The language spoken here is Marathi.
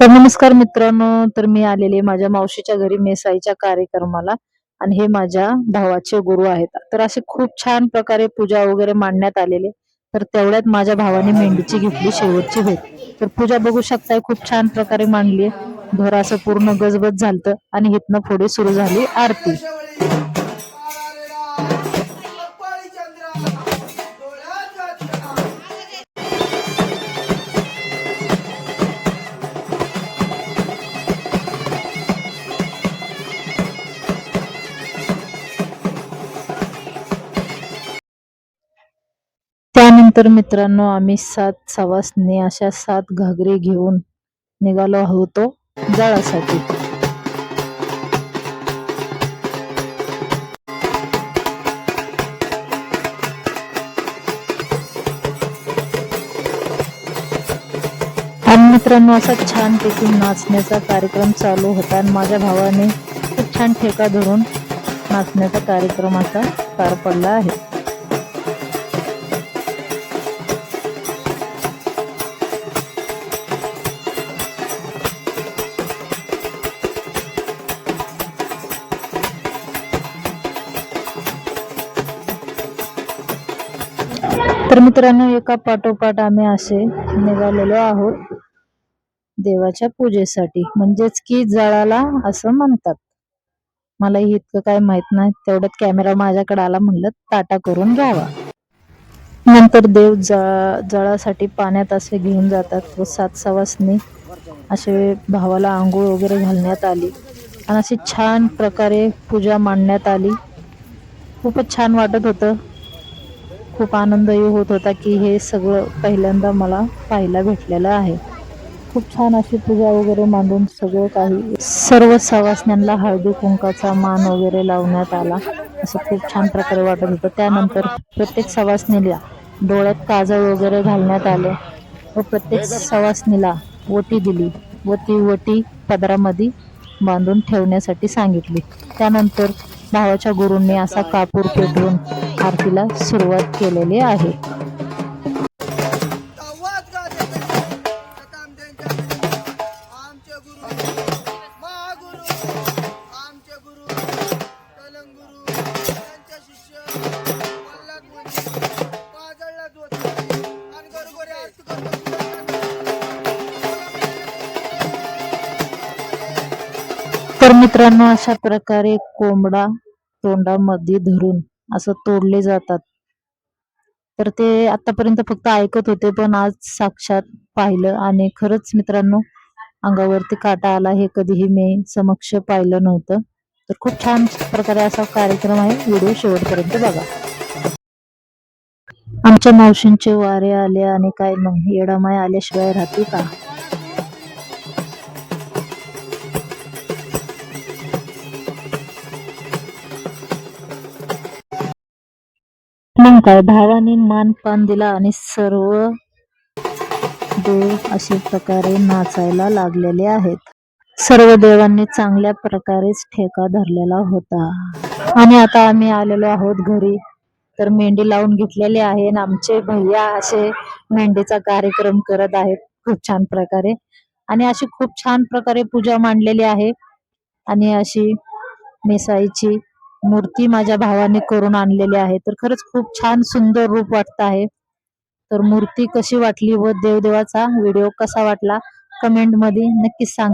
तर नमस्कार मित्रांनो तर मी आलेले माझ्या मावशीच्या घरी मेसाईच्या कार्यक्रमाला आणि हे माझ्या भावाचे गुरु आहेत. तर असे खूप छान प्रकारे पूजा वगैरे मांडण्यात आलेले तर तेवढ्यात माझ्या भावाने मेंढीची घेतली शेवटची भेट. तर पूजा बघू शकताय खूप छान प्रकारे मांडली धोर असं पूर्ण गजबज झालत आणि इथनं पुढे सुरू झाली आरती. त्यानंतर मित्रांनो आम्ही सात सवासने अशा सात घागरे घेऊन निघालो होतो जाळासाठी. आणि मित्रांनो असा छान छानपैकी नाचण्याचा कार्यक्रम चालू होता आणि माझ्या भावाने खूप छान ठेका धरून नाचण्याचा कार्यक्रम असा पार पडला आहे. तर मित्रांनो एका पाठोपाठ आम्ही असे निघालेलो आहोत देवाच्या पूजेसाठी. म्हणजेच की जळाला असं म्हणतात. मलाही इतकं काय माहीत नाही. तेवढ्यात कॅमेरा माझ्याकडे आला म्हणलं ताटा करून घ्यावा. नंतर देव जळा जळासाठी पाण्यात असे घेऊन जातात व सात सवासनी असे भावाला आंघोळ वगैरे घालण्यात आली. आणि अशी छान प्रकारे पूजा मांडण्यात आली. खूपच छान वाटत होतं. खूप आनंदही होत होता की हे सगळं पहिल्यांदा मला पाहायला भेटलेलं आहे. खूप छान अशी पूजा वगैरे मांडून सगळं काही सर्व सवासण्यांना हळदी कुंकाचा मान वगैरे लावण्यात आला. असं खूप छान प्रकारे वाटत होतं. त्यानंतर प्रत्येक सवासणीला डोळ्यात काजळ वगैरे घालण्यात आले व प्रत्येक सवासणीला वटी दिली. व ती वटी पदरामध्ये बांधून ठेवण्यासाठी सांगितली. त्यानंतर भावाच्या गुरूंनी असा कापूर पेटवून आरतीला सुरुवात केलेली आहे. तर मित्रांनो अशा प्रकारे कोंबडा तोंडामध्ये धरून असं तोडले जातात. तर ते आतापर्यंत फक्त ऐकत होते पण आज साक्षात पाहिलं आणि खरंच मित्रांनो अंगावरती काटा आला हे कधीही मी समक्ष पाहिलं नव्हतं. तर खूप छान प्रकारे असा कार्यक्रम आहे व्हिडिओ शेवटपर्यंत बघा. आमच्या मावशींचे वारे आले आणि काय मग येडामाय आल्याशिवाय राहते का? मग काय भावाने मान पान दिला आणि सर्व देव अशा प्रकारे नाचायला लागलेले आहेत. सर्व देवांनी चांगल्या प्रकारेच ठेका धरलेला होता. आणि आता आम्ही आलेलो आहोत घरी. तर मेंढी लावून घेतलेली आहे आणि आमचे भैया असे मेंढीचा कार्यक्रम करत आहेत खूप छान प्रकारे. आणि अशी खूप छान प्रकारे पूजा मांडलेली आहे. आणि अशी मेसाईची मूर्ती माझ्या भावाने करून आणलेली आहे. तर खरंच खूप छान सुंदर रूप वाटत आहे. तर मूर्ती कशी वाटली व देवदेवाचा व्हिडिओ कसा वाटला कमेंटमध्ये नक्कीच सांग.